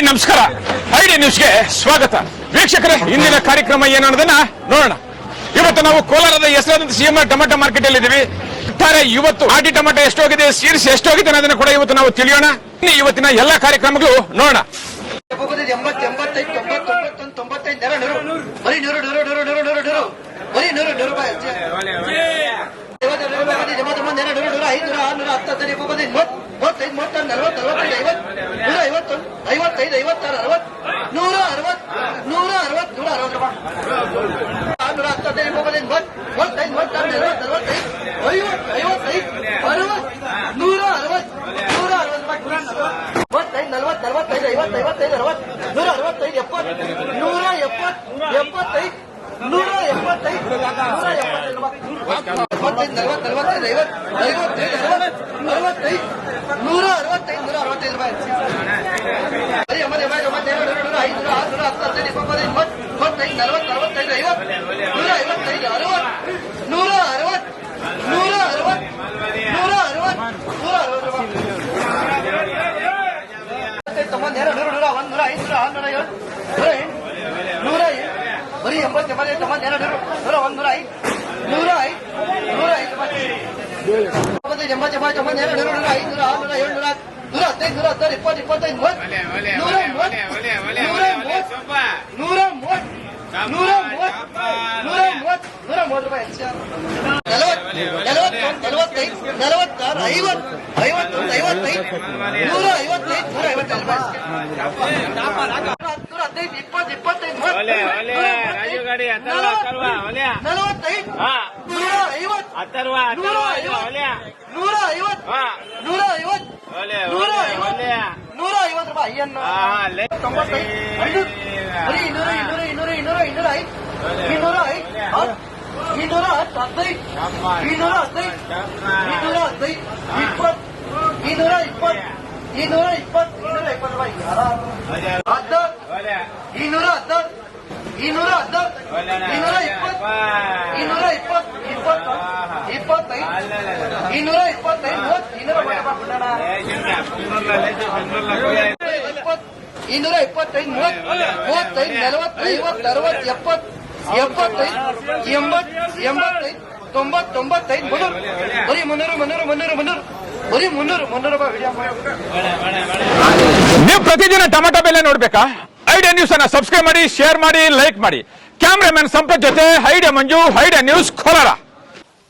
Hi ನಮಸ್ಕಾರ ID ನ್ಯೂಸ್ಗೆ ಸ್ವಾಗತ ವೀಕ್ಷಕರೇ ಇಂದಿನ ಕಾರ್ಯಕ್ರಮ ಏನನ್ನೋದನ್ನ ನೋಡೋಣ ಇವತ್ತು ನಾವು ಕೋಲಾರದ ಹೆಸರಾದಂತ ಸಿಎಂ ಟೊಮೆಟೊ ಮಾರ್ಕೆಟ್ ಅಲ್ಲಿ ಇದೀವಿ ಒಟ್ಟಾರೆ ಇವತ್ತು ಆಟಿ ಟೊಮೆಟೊ ಎಷ್ಟೋಗಿದೆ ಎಷ್ಟು ಎಷ್ಟೋಗಿದೆ ಅನ್ನೋದನ್ನ ಕೂಡ ಇವತ್ತು ನಾವು ತಿಳಿಯೋಣ ಇವತ್ತಿನ ಎಲ್ಲಾ ಕಾರ್ಯಕ್ರಮಗಳು ನೋಡೋಣ ಬರೀ ನೂರು ನೂರು ನೂರು ನೂರು ನೂರು ನೂರು ಬರೀ ನೂರು ನೂರು ರೂಪಾಯಿ ಐವತ್ತು ನೂರು ಹತ್ತತ್ತೈದು ಹೋಗೋದಿದೆ ಮೂವತ್ತು ಮೂವತ್ತೈದು ಮೂವತ್ತೊಂದು ನಲವತ್ತು ನಲವತ್ತೈದು ಐವತ್ತು ಐವತ್ತೊಂದು ಐವತ್ತಾರು ಅರವತ್ತು ನೂರ ಅರವತ್ತು ನೂರ ಅರವತ್ತು ಅರವತ್ತು ರೂಪಾಯಿ ಮೂವತ್ತೈದು ಮೂವತ್ತಾರು ನಲವತ್ತು ಐವತ್ತೈದು ಅರವತ್ತು ನೂರ ಅರವತ್ತು ನೂರ ಅರವತ್ತು ರೂಪಾಯಿ ಮೂವತ್ತೈದು ನಲವತ್ತು ಅರವತ್ತೈದು ಎಪ್ಪತ್ತು ನೂರ ಎಪ್ಪತ್ತು ಎಪ್ಪತ್ತೈದು ನೂರ ಎಪ್ಪತ್ತೈದು ನೂರ ಎಪ್ಪತ್ತೈದು ರೂಪಾಯಿ. ಎಪ್ಪತ್ತೈದು ನಲವತ್ತು ನಲವತ್ತೈದು ಐವತ್ತು ಐವತ್ತೈದು ಅರವತ್ತು ಅರವತ್ತೈದು ನೂರ ಅರವತ್ತೈದು ನೂರ ಅರವತ್ತೈದು ರೂಪಾಯಿ ಬರೀ ಎಂಬತ್ತು ಎಂಬತ್ತು ಎಂಬತ್ತೇಳು ನೂರ ನೂರ ಐದು ನೂರ ಆರು ನೂರ ಹತ್ತು ಹತ್ತೈದು ಇಪ್ಪತ್ತೈದು ಇಪ್ಪತ್ತು ಇಪ್ಪತ್ತೈದು ನಲವತ್ತು ನಲವತ್ತೈದು ಐವತ್ತು ನೂರ ಐವತ್ತೈದು ಅರವತ್ತು ನೂರ ಅರವತ್ತು ನೂರ ಅರವತ್ತು ನೂರ ಅರವತ್ತು ನೂರ ಅರವತ್ತು ರೂಪಾಯಿ ತೊಂಬತ್ತೆರಡು ನೂರು ನೂರ ಒಂದು ನೂರ ಐದು ನೂರ ಆರು ನೂರ ಏಳು ನೂರ ಎಂಟು ನೂರ ಎಂಟು ಬರೀ ಎಂಬತ್ತು ಎಂಬತ್ತೈದು ತೊಂಬತ್ತೆರಡು ನೂರು ನೂರ ಒಂದು ನೂರ ಐದು ನೂರ ಐದು ನೂರ ಐದು ಎಂಬತ್ತು ಎಂಬತ್ತು ತೊಂಬತ್ತೆರಡು ನೂರು ನೂರ ಐದು ನೂರ ಆರು ನೂರ ಹದಿನೈದು ನೂರ ಹದಿನಾರು ಇಪ್ಪತ್ತು ಇಪ್ಪತ್ತೈದು ಮೂವತ್ತು ನೂರ ಮೂವತ್ತು ನೂರ ಮೂವತ್ತು ನೂರ ಮೂವತ್ತು ನೂರ ಮೂವತ್ತು ನೂರ ಮೂವತ್ತು ರೂಪಾಯಿ ನಲವತ್ತೈದು ನಲವತ್ತಾರು ಐವತ್ತು ಐವತ್ತೊಂದು ಐವತ್ತೈದು ನೂರ ಐವತ್ತೈದು ನೂರ ಐವತ್ತೈದು ನೂರ ಹದಿನೈದು ಇಪ್ಪತ್ತು ಇಪ್ಪತ್ತೈದು. ನಲವತ್ತೈದು ಹಾ. ನೂರ ಐವತ್ತು ಅಥರ್ವ ನೂರ ಅಥರ್ವ ಇದು ಐವತ್ತು ಒಲೆ ನೂರ ಐವತ್ತು ಹಾ. ನೂರ ಐವತ್ತು ಒಲೆ ನೂರ ಒಲೆ ಐವತ್ತು ಒಲೆ ನೂರ ಐವತ್ತು ರೂಪಾಯಿ ಅಯ್ಯನ್ನ ಹಾ, ಲೆ. ತೊಂಬತ್ತೈದು ಐನೂರು ಬರೀ ಇನ್ನೂರ ಇನ್ನೂರ ಇನ್ನೂರ ಇನ್ನೂರ ಇನ್ನೂರ ಐದು ಇನ್ನೂರ ಐದು ಹತ್ತು ಇನ್ನೂರ ಹತ್ತು ಹದಿನೈದು ಇನ್ನೂರ ಹದಿನೈದು ಇನ್ನೂರ ಹದಿನೈದು ಇಪ್ಪತ್ತು ಇನ್ನೂರ ಇಪ್ಪತ್ತು ಇನ್ನೂರ ಇಪ್ಪತ್ತು ಇನ್ನೂರ ಇಪ್ಪತ್ತು ರೂಪಾಯಿ ಹದಿನಾರು ಒಲೆ ಇನ್ನೂರ ಹದಿನಾರು ಇನ್ನೂರ ಹದಿನಾರು ಇನ್ನೂರ ಇಪ್ಪತ್ತು ಇನ್ನೂರ ಇಪ್ಪತ್ತು ಇಪ್ಪತ್ತು ಇಪ್ಪತ್ತೈದು. ಇನ್ನೂರ ಇಪ್ಪತ್ತೈದು ಇನ್ನೂರ ಇನ್ನೂರ ಮೂವತ್ತೈದು ನಲವತ್ತು ಐವತ್ತು ಅರವತ್ತು ಎಪ್ಪತ್ತು ಎಪ್ಪತ್ತೈದು ಎಂಬತ್ತು ಎಂಬತ್ತೈದು ತೊಂಬತ್ ತೊಂಬತ್ತೈದು ಮುನ್ನೂರು ಬರೀ ಮುನ್ನೂರು ಮುನ್ನೂರು ಮುನ್ನೂರು ಮುನ್ನೂರು. ಬರೀ ಮುನ್ನೂರು ಮುನ್ನೂರು ನೀವು ಪ್ರತಿದಿನ ಟೊಮೆಟೊ ಬೆಲೆ ನೋಡ್ಬೇಕಾ? ಐಡಿಯಾ ನ್ಯೂಸ್ ಅನ್ನ ಸಬ್ಸ್ಕ್ರೈಬ್ ಮಾಡಿ ಶೇರ್ ಮಾಡಿ ಲೈಕ್ ಮಾಡಿ. ಕ್ಯಾಮ್ರಾಮನ್ ಸಂಪತ್ ಜೊತೆ Idea Manju Idea News Kolar.